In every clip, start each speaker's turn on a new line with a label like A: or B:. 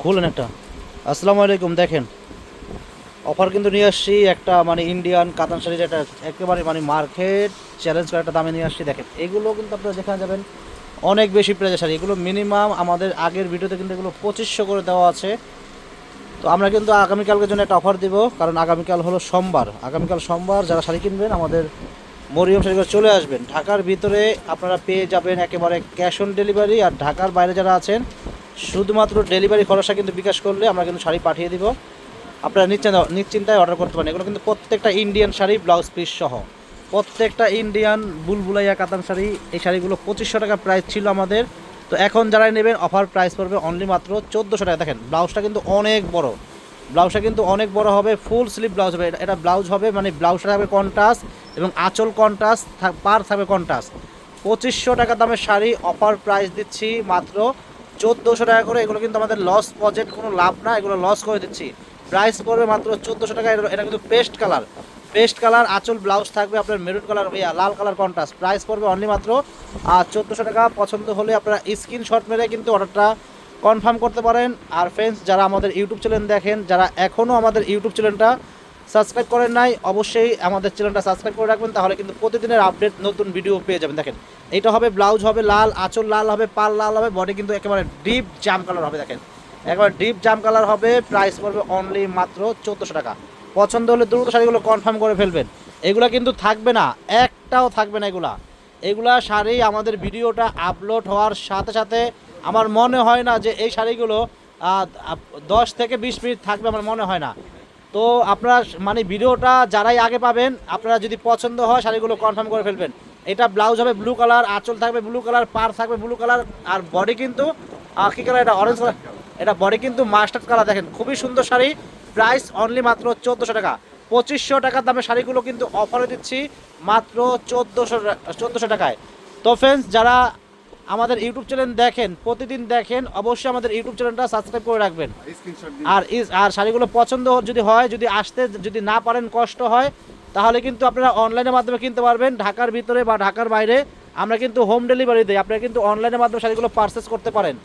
A: খুলেন একটা। আসসালামু আলাইকুম, দেখেন। অফার কিন্তু নিয়ে আসছি, একটা মানে ইন্ডিয়ান কাতান শাড়ির একটা একেবারে মানে মার্কেট চ্যালেঞ্জ করে একটা দামে নিয়ে আসছি, দেখেন। এগুলো কিন্তু আপনারা যেখানে যাবেন, অনেক বেশি প্রাইজের শাড়ি। এগুলো মিনিমাম আমাদের আগের ভিডিওতে কিন্তু এগুলো পঁচিশশো করে দেওয়া আছে। তো আমরা কিন্তু আগামীকালকে জন্য একটা অফার দিব, কারণ আগামীকাল হলো সোমবার। আগামীকাল সোমবার যারা শাড়ি কিনবেন, আমাদের মরিয়ম শাড়িগুলো চলে আসবেন। ঢাকার ভিতরে আপনারা পেয়ে যাবেন একেবারে ক্যাশ অন ডেলিভারি আর ঢাকার বাইরে যারা আছেন শুধুমাত্র ডেলিভারি খরচা কিন্তু বিকাশ করলে আমরা কিন্তু শাড়ি পাঠিয়ে দিব। আপনারা নিশ্চিন্ত, নিশ্চিন্তায় অর্ডার করতে পারেন। এগুলো কিন্তু প্রত্যেকটা ইন্ডিয়ান শাড়ি ব্লাউজ পিস সহ। প্রত্যেকটা ইন্ডিয়ান বুলবুলাইয়া কাতান শাড়ি, এই শাড়িগুলো পঁচিশশো টাকা প্রাইস ছিল আমাদের। তো এখন যারা নেবেন অফার প্রাইস পড়বে অনলি মাত্র চোদ্দোশো টাকা। দেখেন ব্লাউজটা কিন্তু অনেক বড়। ব্লাউজটা কিন্তু অনেক বড় হবে ফুল স্লিভ ব্লাউজ হবে। এটা- ব্লাউজ হবে মানে ব্লাউজটা থাকবে কন্টাস এবং আঁচল কন্টাস পার থাকবে কন্টাস পঁচিশশো টাকা দামের শাড়ি অফার প্রাইস দিচ্ছি মাত্র চোদ্দোশো টাকা করে, এগুলো কিন্তু আমাদের লস প্রজেক্ট কোনো লাভ না, এগুলো লস করে দিচ্ছি। প্রাইস পড়বে মাত্র চোদ্দোশো টাকা, এটা- কিন্তু পেস্ট কালার পেস্ট কালার আঁচল ব্লাউজ থাকবে আপনার মেরুন কালার ইয়া, লাল কালার কন্ট্রাস্ট প্রাইস পড়বে অনলি মাত্র আর চোদ্দোশো টাকা। পছন্দ হলে আপনারা স্ক্রিনশট মেরে কিন্তু অর্ডারটা কনফার্ম করতে পারেন। আর ফ্রেন্ডস যারা আমাদের ইউটিউব চ্যানেল দেখেন, যারা এখনও আমাদের ইউটিউব চ্যানেলটা সাবস্ক্রাইব করেন নাই, অবশ্যই আমাদের চ্যানেলটা সাবস্ক্রাইব করে রাখবেন, তাহলে কিন্তু প্রতিদিনের আপডেট নতুন ভিডিও পেয়ে যাবেন। দেখেন, এটা হবে ব্লাউজ হবে লাল, আঁচল লাল হবে, পাল লাল হবে বডি কিন্তু একেবারে ডিপ জাম কালার হবে, দেখেন। একেবারে ডিপ জাম কালার হবে প্রাইস পড়বে অনলি মাত্র চোদ্দোশো টাকা। পছন্দ হলে দ্রুত শাড়িগুলো কনফার্ম করে ফেলবেন। এগুলা কিন্তু থাকবে না, একটাও থাকবে না এগুলা। এগুলা শাড়ি আমাদের ভিডিওটা আপলোড হওয়ার সাথে সাথে আমার মনে হয় না যে এই শাড়িগুলো দশ থেকে বিশ মিনিট থাকবে, আমার মনে হয় না। তো আপনারা মানে ভিডিওটা যারাই আগে পাবেন, আপনারা যদি পছন্দ হয় শাড়িগুলো কনফার্ম করে ফেলবেন। এটা ব্লাউজ হবে ব্লু কালার আঁচল থাকবে ব্লু কালার পার থাকবে ব্লু কালার আর বডি কিন্তু কী কালার এটা? অরেঞ্জ কালার এটা বডি কিন্তু মাস্টার্ড কালার দেখেন, খুবই সুন্দর শাড়ি। প্রাইস অনলি মাত্র চোদ্দোশো টাকা। পঁচিশশো টাকার দামে শাড়িগুলো কিন্তু অফারে দিচ্ছি মাত্র চোদ্দোশো চোদ্দোশো টাকায়। তো ফ্রেন্ডস যারা আমাদের ইউটিউব চ্যানেল দেখেন প্রতিদিন দেখেন অবশ্যই আমাদের ইউটিউব চ্যানেলটা সাবস্ক্রাইব করে রাখবেন। আর ইস আর শাড়িগুলো পছন্দ যদি হয় যদি আসতে যদি না পারেন কষ্ট হয় তাহলে কিন্তু আপনারা অনলাইনের মাধ্যমে কিনতে পারবেন। ঢাকার ভিতরে বা ঢাকার বাইরে আমরা কিন্তু হোম ডেলিভারি দিই। আপনারা কিন্তু অনলাইনের মাধ্যমে শাড়িগুলো পারচেস করতে পারেন।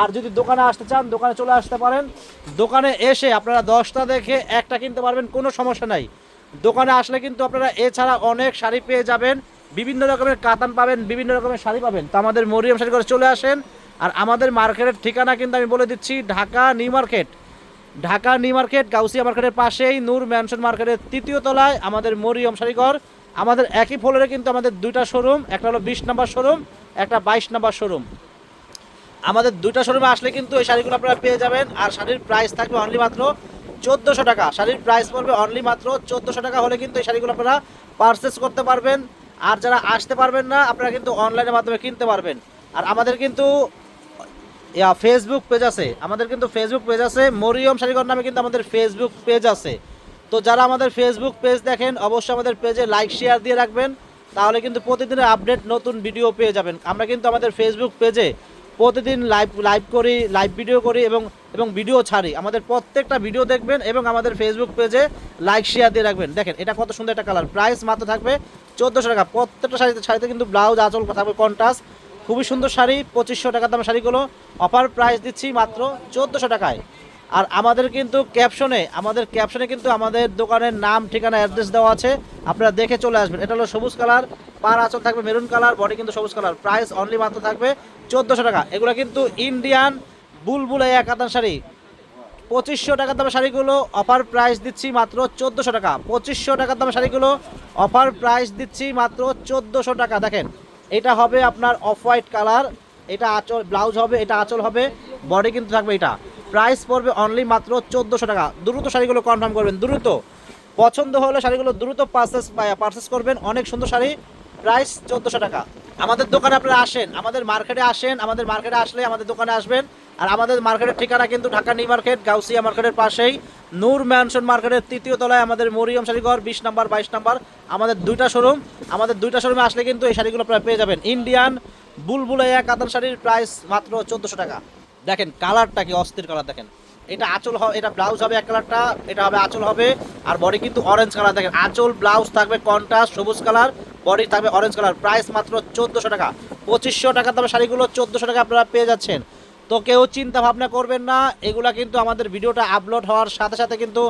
A: আর যদি দোকানে আসতে চান দোকানে চলে আসতে পারেন। দোকানে এসে আপনারা দশটা দেখে একটা কিনতে পারবেন কোনো সমস্যা নাই। দোকানে আসলে কিন্তু আপনারা এছাড়া অনেক শাড়ি পেয়ে যাবেন। বিভিন্ন রকমের কাতান পাবেন, বিভিন্ন রকমের শাড়ি পাবেন। তো আমাদের মরিয়াম শাড়ি করে চলে আসেন। আর আমাদের মার্কেটের ঠিকানা কিন্তু আমি বলে দিচ্ছি, Dhaka new market. Dhaka new market, Gausia মার্কেটের পাশেই নূর ম্যানশন মার্কেটের তৃতীয় তলায় আমাদের মরিয়ম শাড়িঘর আমাদের একই ফ্লোরে কিন্তু আমাদের দুইটা শোরুম, একটা হলো বিশ নাম্বার শোরুম, একটা বাইশ নাম্বার শোরুম। আমাদের দুইটা শোরুমে আসলে কিন্তু এই শাড়িগুলো আপনারা পেয়ে যাবেন। আর শাড়ির প্রাইস থাকবে অনলি মাত্র চোদ্দোশো টাকা। শাড়ির প্রাইস পড়বে অনলি মাত্র চোদ্দোশো টাকা হলে কিন্তু এই শাড়িগুলো আপনারা পারচেস করতে পারবেন। আর যারা আসতে পারবেন না, আপনারা কিন্তু অনলাইনের মাধ্যমে কিনতে পারবেন। আর আমাদের কিন্তু, ইয়া ফেসবুক পেজ আছে। আমাদের কিন্তু ফেসবুক পেজ আছে। মরিয়ম শাড়িঘর নামে কিন্তু আমাদের ফেসবুক পেজ আছে। তো যারা আমাদের ফেসবুক পেজ দেখেন, অবশ্যই আমাদের পেজে লাইক শেয়ার দিয়ে রাখবেন। তাহলে কিন্তু প্রতিদিনের আপডেট নতুন ভিডিও পেয়ে যাবেন। আমরা কিন্তু আমাদের ফেসবুক পেজে প্রতিদিন লাইভ লাইভ করি লাইভ ভিডিও করি এবং এবং ভিডিও ছাড়ি। আমাদের প্রত্যেকটা ভিডিও দেখবেন এবং আমাদের ফেসবুক পেজে লাইক শেয়ার দিয়ে রাখবেন। দেখেন, এটা কত সুন্দর একটা কালার প্রাইস মাত্র থাকবে চোদ্দোশো টাকা। প্রত্যেকটা শাড়িতে শাড়িতে কিন্তু ব্লাউজ আঁচল থাকবে কন্টাস খুবই সুন্দর শাড়ি, পঁচিশশো টাকার দামের শাড়িগুলো। অফার প্রাইস দিচ্ছি মাত্র চোদ্দোশো টাকায়। আর আমাদের কিন্তু ক্যাপশনে আমাদের ক্যাপশনে কিন্তু আমাদের দোকানের নাম, ঠিকানা অ্যাড্রেস দেওয়া আছে। আপনারা দেখে চলে আসবেন। এটা হলো সবুজ কালার, পার আঁচল থাকবে মেরুন কালার বডি কিন্তু সবুজ কালার। প্রাইস অনলি মাত্র থাকবে চোদ্দোশো টাকা। এগুলো কিন্তু ইন্ডিয়ান বুলবুল এক কাতান শাড়ি। পঁচিশশো টাকার দামের শাড়িগুলো অফার প্রাইস দিচ্ছি মাত্র চোদ্দোশো টাকা। পঁচিশশো টাকার দামের শাড়িগুলো অফার প্রাইস দিচ্ছি মাত্র চোদ্দোশো টাকা। দেখেন, এটা হবে আপনার অফ হোয়াইট কালার, এটা আঁচল, ব্লাউজ হবে, এটা আঁচল হবে, বডি কিন্তু থাকবে এটা। প্রাইস পড়বে অনলি মাত্র চোদ্দোশো টাকা। দ্রুত শাড়িগুলো কনফার্ম করবেন, দ্রুত। পছন্দ হলে শাড়িগুলো দ্রুত পারচেস পারচেস করবেন, অনেক সুন্দর শাড়ি প্রাইস চোদ্দোশো টাকা। আমাদের দোকানে আপনারা আসেন, আমাদের মার্কেটে আসেন, আমাদের মার্কেটে আসলে আমাদের দোকানে আসবেন। আর আমাদের মার্কেটের ঠিকানা কিন্তু ঢাকা নিউ মার্কেট, গাউসিয়া মার্কেটের পাশেই। নূর ম্যানশন মার্কেটের তৃতীয় তলায় আমাদের মরিয়ম শাড়িঘর বিশ নাম্বার, বাইশ নাম্বার, আমাদের দুইটা শোরুম আমাদের দুইটা শোরুমে আসলে কিন্তু এই শাড়িগুলো আপনারা পেয়ে যাবেন। ইন্ডিয়ান বুলবুলাইয়া কাতান শাড়ির প্রাইস মাত্র চোদ্দোশো টাকা। দেখেন কালারটা কি অস্থির কালার দেখেন। এটা আঁচল হবে এটা ব্লাউজ হবে এক কালারটা এটা হবে আঁচল হবে, আর বডি কিন্তু অরেঞ্জ কালার দেখেন। আঁচল ব্লাউজ থাকবে কন্ট্রাস্ট সবুজ কালার বডি থাকবে অরেঞ্জ কালার প্রাইস মাত্র চোদ্দোশো টাকা। পঁচিশশো টাকার দামে শাড়িগুলো চোদ্দোশো টাকা আপনারা পেয়ে যাচ্ছেন। তো কেউ চিন্তা ভাবনা করবেন না, এগুলা কিন্তু আমাদের ভিডিওটা আপলোড হওয়ার সাথে সাথে কিন্তু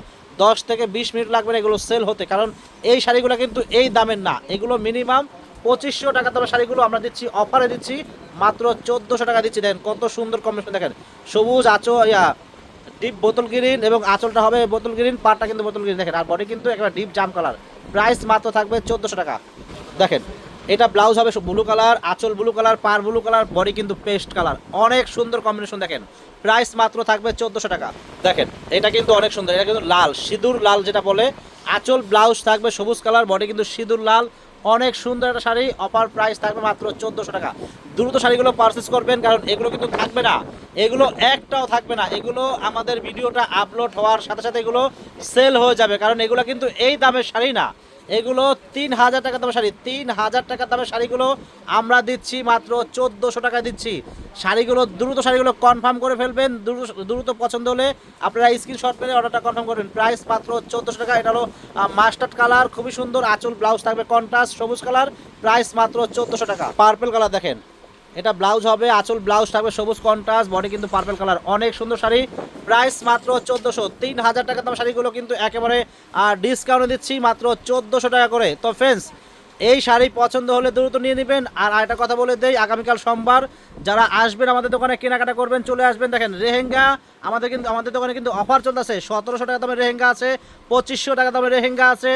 A: দশ থেকে বিশ মিনিট লাগবে এগুলো সেল হতে। কারণ এই শাড়িগুলো কিন্তু এই দামের না, এগুলো মিনিমাম পঁচিশশো টাকা দামের শাড়িগুলো আমরা দিচ্ছি অফারে দিচ্ছি, মাত্র চোদ্দোশো টাকা দিচ্ছি। দেখেন কত সুন্দর কম্বিনেশন দেখেন। সবুজ আচো ইয়া ডিপ বোতল গ্রিন এবং আঁচলটা হবে বোতল গ্রিন পাড়টা কিন্তু বোতল গ্রিন দেখেন। আর বডি কিন্তু একেবারে ডিপ জাম কালার প্রাইস মাত্র থাকবে চোদ্দোশো টাকা। দেখেন এটা ব্লাউজ হবে ব্লু কালার আঁচল ব্লু কালার পার ব্লু কালার বডি কিন্তু পেস্ট কালার অনেক সুন্দর কম্বিনেশন দেখেন। প্রাইস মাত্র থাকবে চোদ্দোশো টাকা। দেখেন, এটা কিন্তু অনেক সুন্দর, এটা কিন্তু লাল, সিঁদুর লাল যেটা বলে। আঁচল ব্লাউজ থাকবে সবুজ কালার বডি কিন্তু সিঁদুর লাল। অনেক সুন্দর একটা শাড়ি অফার প্রাইস থাকবে মাত্র চোদ্দোশো টাকা। দ্রুত শাড়িগুলো পারচেস করবেন, কারণ এগুলো কিন্তু থাকবে না। এগুলো একটাও থাকবে না। এগুলো আমাদের ভিডিওটা আপলোড হওয়ার সাথে সাথে এগুলো সেল হয়ে যাবে, কারণ এগুলো কিন্তু এই দামের শাড়ি না। এগুলো তিন হাজার টাকা দামের শাড়ি। তিন হাজার টাকা দামের শাড়িগুলো আমরা দিচ্ছি মাত্র চোদ্দোশো টাকা দিচ্ছি। শাড়িগুলো দ্রুত শাড়িগুলো কনফার্ম করে ফেলবেন। দ্রুত পছন্দ হলে আপনারা স্ক্রিনশট পেলে অর্ডারটা কনফার্ম করবেন। প্রাইস মাত্র চোদ্দোশো টাকা। এটা হলো মাস্টার্ড কালার খুবই সুন্দর, আঁচল ব্লাউজ থাকবে কন্ট্রাস্ট সবুজ কালার প্রাইস মাত্র চোদ্দোশো টাকা। পার্পেল কালার দেখেন। এটা ব্লাউজ হবে, আঁচল ব্লাউজ থাকবে সবুজ কন্ট্রাস্ট বডি কিন্তু পার্পেল কালার অনেক সুন্দর শাড়ি। প্রাইস মাত্র চোদ্দোশো। তিন হাজার টাকা দাম শাড়িগুলো কিন্তু একেবারে ডিসকাউন্টে দিচ্ছি মাত্র চোদ্দোশো টাকা করে। তো ফ্রেন্ডস এই শাড়ি পছন্দ হলে দ্রুত নিয়ে নেবেন। আর আরেকটা কথা বলে দেই, আগামীকাল সোমবার যারা আসবেন আমাদের দোকানে, কেনাকাটা করবেন, চলে আসবেন। দেখেন, রেহেঙ্গা, আমাদের কিন্তু, আমাদের দোকানে কিন্তু অফার চলতেছে। সতেরোশো টাকা দামের রেহেঙ্গা আছে, পঁচিশশো টাকা দামের রেহেঙ্গা আছে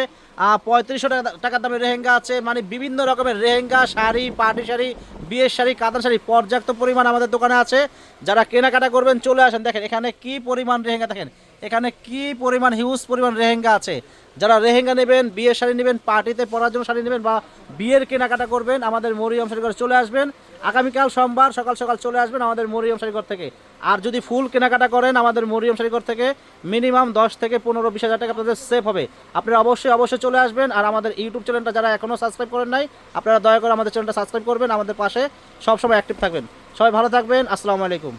A: পঁয়ত্রিশশো টাকা টাকার দামের রেহেঙ্গা আছে। মানে বিভিন্ন রকমের রেহেঙ্গা, শাড়ি পাটি শাড়ি বিয়ের শাড়ি কাতান শাড়ি পর্যাপ্ত পরিমাণ আমাদের দোকানে আছে। যারা কেনাকাটা করবেন, চলে আসেন। দেখেন, এখানে কি পরিমাণ রেহেঙ্গা দেখেন। এখানে কি পরিমাণ হিউজ পরিমাণ রেহেঙ্গা আছে। যারা রেহেঙ্গা নেবেন, বিয়ের শাড়ি নেবেন পার্টিতে পরার জন্য শাড়ি নেবেন বা বিয়ের কেনাকাটা করবেন, আমাদের মরিয়ম শাড়ি চলে আসবেন। আগামীকাল সোমবার সকাল সকাল চলে আসবেন আমাদের মরিয়ম শাড়িঘর থেকে। আর যদি ফুল কেনাকাটা করেন আমাদের মরিয়ম শাড়িঘর থেকে, মিনিমাম দশ থেকে পনেরো, বিশ হাজার টাকা আপনাদের সেভ হবে। আপনারা অবশ্যই অবশ্যই চলে আসবেন। আর আমাদের ইউটিউব চ্যানেলটা যারা এখনও সাবস্ক্রাইব করেন নাই, আপনারা দয়া করে আমাদের চ্যানেলটা সাবস্ক্রাইব করবেন। আমাদের পাশে সবসময় অ্যাক্টিভ থাকবেন। সবাই ভালো থাকবেন। আসসালামু আলাইকুম।